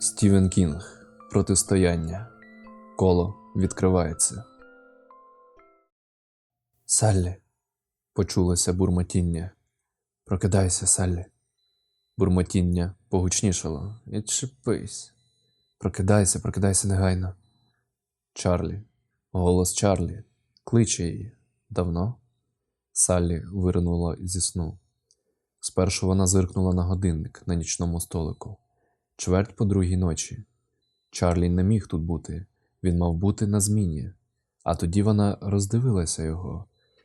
Стівен Кінг. Протистояння. Коло відкривається. Саллі. Почулося бурмотіння. Прокидайся, Саллі. Бурмотіння погучнішало. Відчепись. Прокидайся, прокидайся негайно. Чарлі. Голос Чарлі. Кличе її. Давно? Саллі виринула зі сну. Спершу вона зиркнула на годинник на нічному столику. Чверть по другій ночі. Чарлі не міг тут бути, він мав бути на зміні. А тоді вона роздивилася його,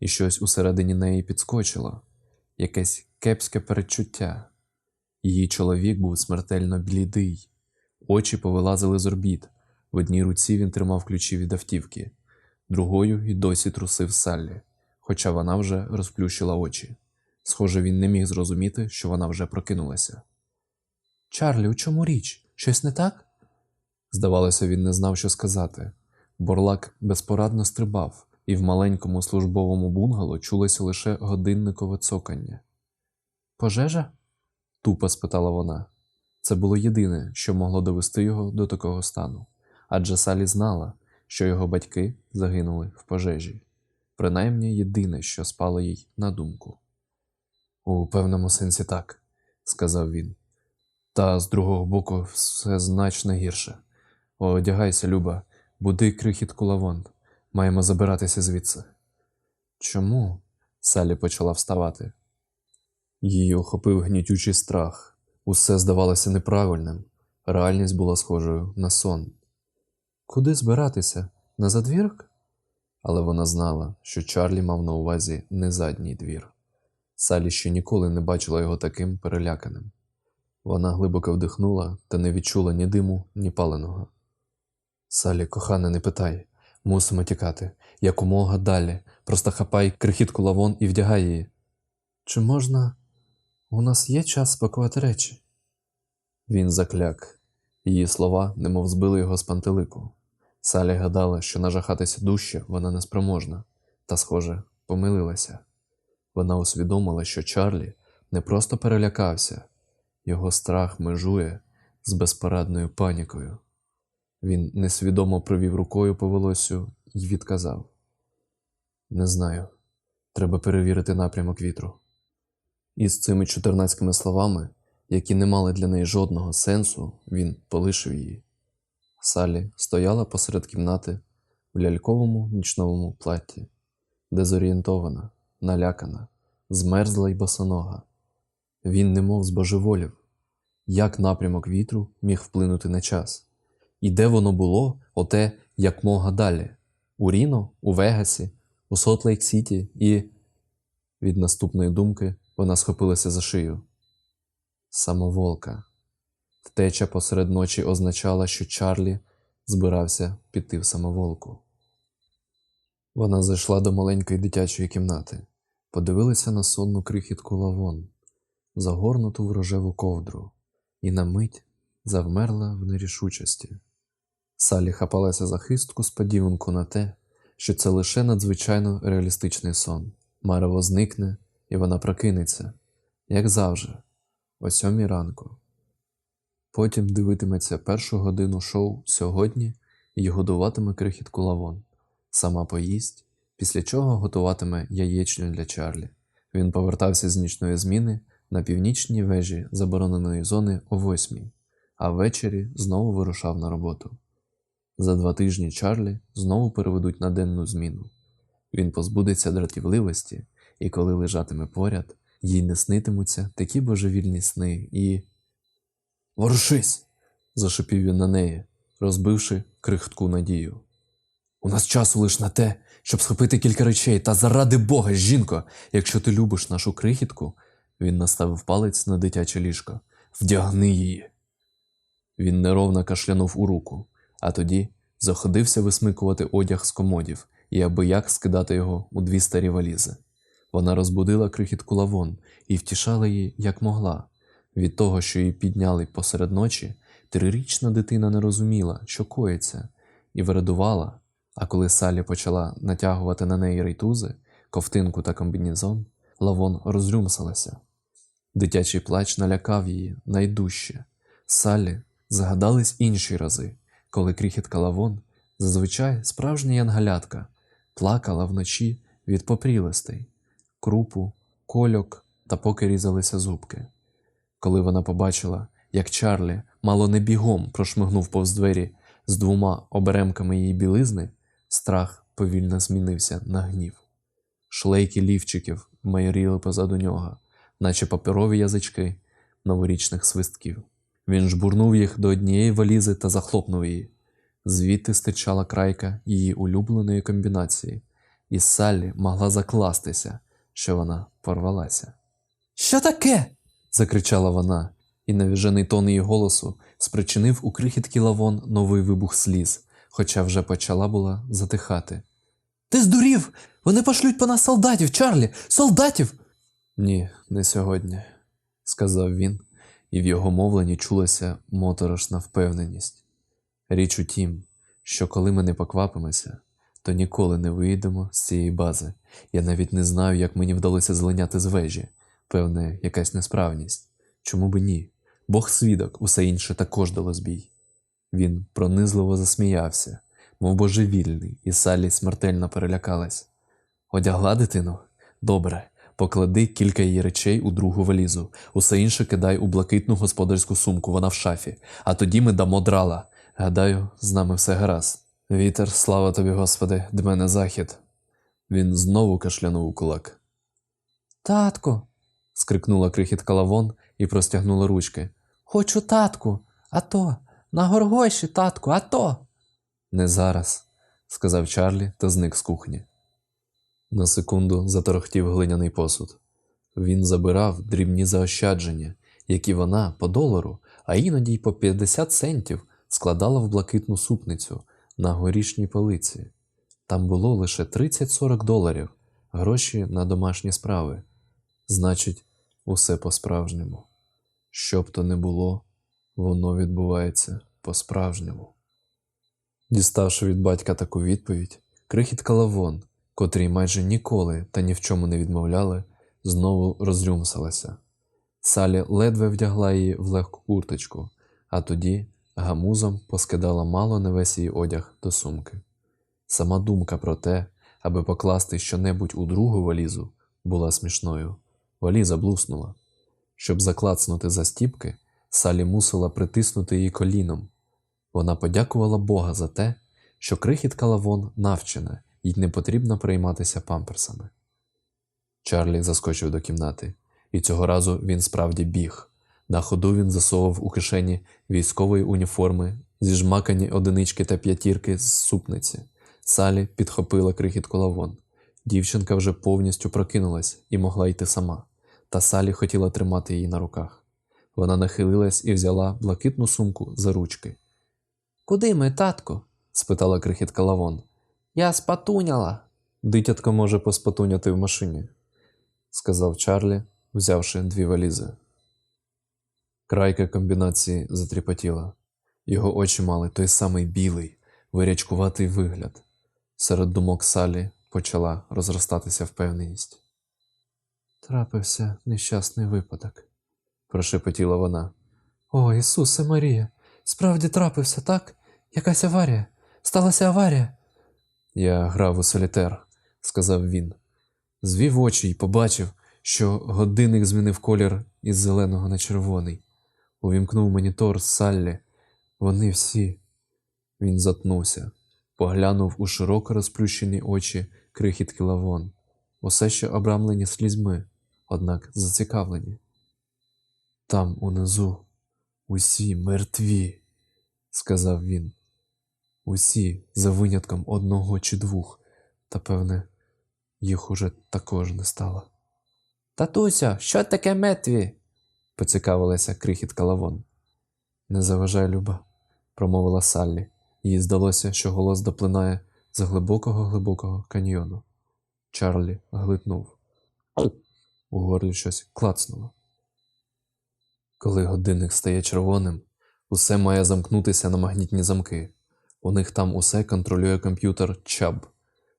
і щось усередині неї підскочило якесь кепське передчуття. Її чоловік був смертельно блідий, очі повилазили з орбіт. В одній руці він тримав ключі від автівки, другою й досі трусив Саллі, хоча вона вже розплющила очі. Схоже, він не міг зрозуміти, що вона вже прокинулася. Чарлі, у чому річ? Щось не так? Здавалося, він не знав, що сказати. Борлак безпорадно стрибав, і в маленькому службовому бунгало чулося лише годинникове цокання. Пожежа? тупо спитала вона. Це було єдине, що могло довести його до такого стану, адже Салі знала, що його батьки загинули в пожежі, принаймні єдине, що спало їй на думку. У певному сенсі так, сказав він. Та з другого боку все значно гірше. Одягайся, Люба, буди крихітку лавон. Маємо забиратися звідси. Чому? Салі почала вставати. Її охопив гнітючий страх. Усе здавалося неправильним. Реальність була схожою на сон. Куди збиратися? На задвірок? Але вона знала, що Чарлі мав на увазі не задній двір. Салі ще ніколи не бачила його таким переляканим. Вона глибоко вдихнула та не відчула ні диму, ні паленого. Салі, кохана, не питай. Мусимо тікати. Якомога далі. Просто хапай крихітку лавон і вдягай її. Чи можна. У нас є час спакувати речі? Він закляк. Її слова немов збили його з пантелику. Салі гадала, що нажахатися дужче вона неспроможна, та, схоже, помилилася. Вона усвідомила, що Чарлі не просто перелякався, його страх межує з безпорадною панікою. Він несвідомо провів рукою по волосю і відказав: Не знаю, треба перевірити напрямок вітру. І з цими чотирнацькими словами, які не мали для неї жодного сенсу, він полишив її. Салі стояла посеред кімнати в ляльковому нічному платті, дезорієнтована, налякана, змерзла й босонога. Він немов збожеволів, як напрямок вітру міг вплинути на час. І де воно було, оте як мога далі? У Ріно, у Вегасі, у Сотлейк Сіті і. Від наступної думки вона схопилася за шию. Самоволка. Втеча посеред ночі означала, що Чарлі збирався піти в самоволку. Вона зайшла до маленької дитячої кімнати, подивилася на сонну крихітку лавон, загорнуту в рожеву ковдру, і на мить завмерла в нерішучості. Салі хапалася за хистку сподіванку на те, що це лише надзвичайно реалістичний сон. Марево зникне, і вона прокинеться, як завжди, о сьомій ранку. Потім дивитиметься першу годину шоу сьогодні і годуватиме крихітку лавон, сама поїсть, після чого готуватиме яєчню для Чарлі. Він повертався з нічної зміни на північній вежі забороненої зони о восьмій, а ввечері знову вирушав на роботу. За два тижні Чарлі знову переведуть на денну зміну. Він позбудеться дратівливості, і коли лежатиме поряд, їй не снитимуться такі божевільні сни і. Ворушись! зашипів він на неї, розбивши крихтку надію. У нас часу лиш на те, щоб схопити кілька речей, та заради Бога, жінко, якщо ти любиш нашу крихітку, він наставив палець на дитяче ліжко. Вдягни її. Він неровно кашлянув у руку, а тоді заходився висмикувати одяг з комодів і аби як скидати його у дві старі валізи. Вона розбудила крихітку лавон і втішала її як могла. Від того, що її підняли посеред ночі, трирічна дитина не розуміла, що коїться, і вирадувала, а коли Салі почала натягувати на неї рейтузи, ковтинку та комбінезон, лавон розрюмсалася. Дитячий плач налякав її найдужче. Саллі Згадались інші рази, коли крихітка Лавон, зазвичай справжня янгалятка, плакала вночі від попрілостей, крупу, кольок та поки різалися зубки. Коли вона побачила, як Чарлі мало не бігом прошмигнув повз двері з двома оберемками її білизни, страх повільно змінився на гнів. Шлейки лівчиків майоріли позаду нього, наче паперові язички новорічних свистків. Він жбурнув їх до однієї валізи та захлопнув її. Звідти стирчала крайка її улюбленої комбінації, і Саллі могла закластися, що вона порвалася. Що таке? закричала вона, і навіжений тон її голосу спричинив у крихітки лавон новий вибух сліз, хоча вже почала була затихати. Ти здурів! Вони пошлють по нас солдатів, Чарлі! Солдатів! Ні, не сьогодні, сказав він, і в його мовленні чулася моторошна впевненість. Річ у тім, що коли ми не поквапимося, то ніколи не вийдемо з цієї бази. Я навіть не знаю, як мені вдалося злиняти з вежі. Певне, якась несправність. Чому би ні? Бог свідок, усе інше також дало збій. Він пронизливо засміявся, мов божевільний, і Саллі смертельно перелякалась. Одягла дитину? Добре, поклади кілька її речей у другу валізу, усе інше кидай у блакитну господарську сумку, вона в шафі, а тоді ми дамо драла. Гадаю, з нами все гаразд. Вітер, слава тобі, Господи, дме на захід. Він знову кашлянув у кулак. Татко. скрикнула крихітка лавон і простягнула ручки. Хочу татку, а то, на горгоші, татку, а то. Не зараз, сказав Чарлі та зник з кухні. На секунду заторохтів глиняний посуд. Він забирав дрібні заощадження, які вона по долару, а іноді й по 50 центів складала в блакитну супницю на горішній полиці. Там було лише 30-40 доларів, гроші на домашні справи. Значить, усе по-справжньому. Що б то не було, воно відбувається по-справжньому. Діставши від батька таку відповідь, крихітка Лавон, котрій майже ніколи та ні в чому не відмовляли, знову розрюмсалася. Салі ледве вдягла її в легку курточку, а тоді гамузом поскидала мало не весь її одяг до сумки. Сама думка про те, аби покласти щонебудь у другу валізу, була смішною. Валіза блуснула. Щоб заклацнути застіпки, Салі мусила притиснути її коліном. Вона подякувала Бога за те, що крихітка лавон навчена і не потрібно перейматися памперсами. Чарлі заскочив до кімнати, і цього разу він справді біг. На ходу він засовував у кишені військової уніформи, зіжмакані одинички та п'ятірки з супниці. Салі підхопила крихітку лавон. Дівчинка вже повністю прокинулась і могла йти сама, та Салі хотіла тримати її на руках. Вона нахилилась і взяла блакитну сумку за ручки. Куди ми, татко? спитала крихітка лавон. Я спатуняла. Дитятко може поспатуняти в машині, сказав Чарлі, взявши дві валізи. Крайка комбінації затріпотіла. Його очі мали той самий білий, вирячкуватий вигляд. Серед думок Салі почала розростатися впевненість. Трапився нещасний випадок, прошепотіла вона. О, Ісусе Марія, справді трапився, так? Якась аварія. Сталася аварія. Я грав у солітер, сказав він. Звів очі і побачив, що годинник змінив колір із зеленого на червоний. Увімкнув монітор Саллі. Вони всі. Він затнувся, поглянув у широко розплющені очі крихітки лавон, усе ще обрамлені слізьми, однак зацікавлені. Там унизу усі мертві, сказав він. Усі за винятком одного чи двох, та певне, їх уже також не стало. Татуся, що таке мертві? поцікавилася крихітка лавон. Не заважай, Люба, промовила Саллі. Їй здалося, що голос доплинає з глибокого глибокого каньйону. Чарлі глитнув. У горлі щось клацнуло. Коли годинник стає червоним, усе має замкнутися на магнітні замки. У них там усе контролює комп'ютер Чаб,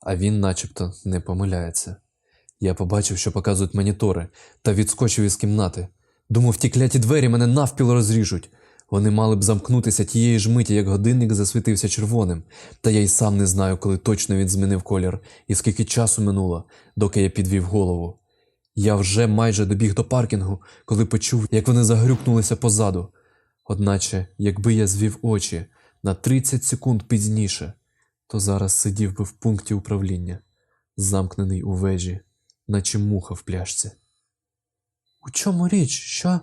а він начебто не помиляється. Я побачив, що показують монітори, та відскочив із кімнати. Думав, ті кляті двері мене навпіл розріжуть. Вони мали б замкнутися тієї ж миті, як годинник засвітився червоним, та я й сам не знаю, коли точно він змінив колір і скільки часу минуло, доки я підвів голову. Я вже майже добіг до паркінгу, коли почув, як вони загрюкнулися позаду. Одначе, якби я звів очі на 30 секунд пізніше, то зараз сидів би в пункті управління, замкнений у вежі, наче муха в пляшці. У чому річ? Що?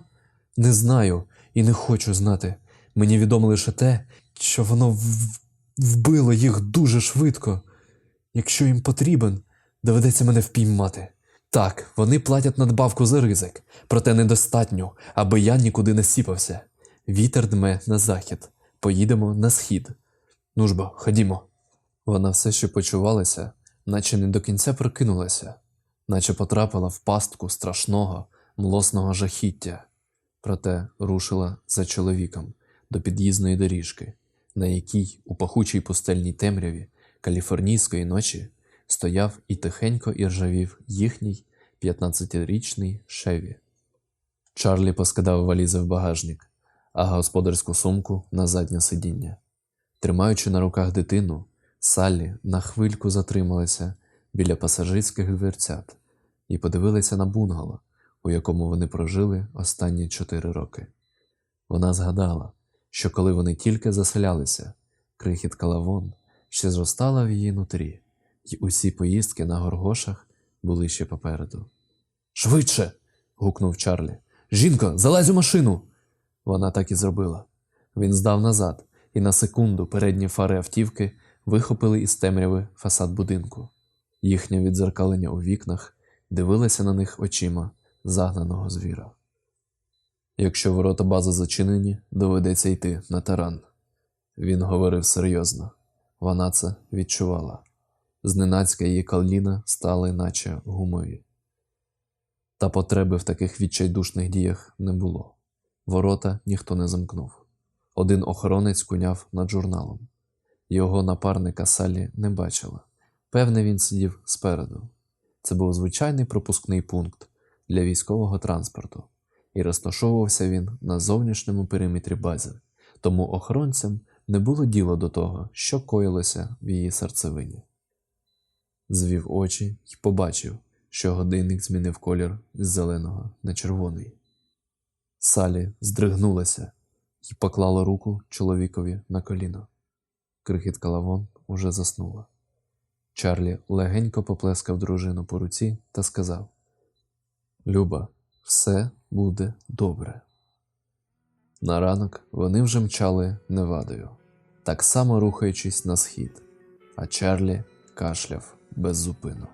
Не знаю і не хочу знати. Мені відомо лише те, що воно вбило їх дуже швидко. Якщо їм потрібен, доведеться мене впіймати. Так, вони платять надбавку за ризик, проте недостатньо, аби я нікуди не сіпався. Вітер дме на захід, поїдемо на схід. Ну ж бо, ходімо. Вона все ще почувалася, наче не до кінця прокинулася, наче потрапила в пастку страшного, млосного жахіття. Проте рушила за чоловіком до під'їзної доріжки, на якій у пахучій пустельній темряві каліфорнійської ночі стояв і тихенько іржавів їхній 15-річний Шеві. Чарлі поскидав валізи в багажник, а господарську сумку на заднє сидіння. Тримаючи на руках дитину, Саллі на хвильку затрималася біля пасажирських дверцят і подивилася на бунгало, у якому вони прожили останні чотири роки. Вона згадала, що коли вони тільки заселялися, крихітка Лавон ще зростала в її нутрі, і усі поїздки на горгошах були ще попереду. Швидше. гукнув Чарлі. Жінко, залазь у машину. Вона так і зробила. Він здав назад, і на секунду передні фари автівки вихопили із темряви фасад будинку. Їхнє відзеркалення у вікнах дивилося на них очима загнаного звіра. Якщо ворота бази зачинені, доведеться йти на таран. Він говорив серйозно. Вона це відчувала. Зненацька її каліна стали наче гумові. Та потреби в таких відчайдушних діях не було. Ворота ніхто не замкнув. Один охоронець куняв над журналом. Його напарника Салі не бачила. Певне, він сидів спереду. Це був звичайний пропускний пункт для військового транспорту, і розташовувався він на зовнішньому периметрі бази, тому охоронцям не було діла до того, що коїлося в її серцевині. Звів очі і побачив, що годинник змінив колір з зеленого на червоний. Салі здригнулася і поклала руку чоловікові на коліно. Крихітка Лавон уже заснула. Чарлі легенько поплескав дружину по руці та сказав: Люба, все буде добре. На ранок вони вже мчали Невадою, так само рухаючись на схід, а Чарлі кашляв без зупину.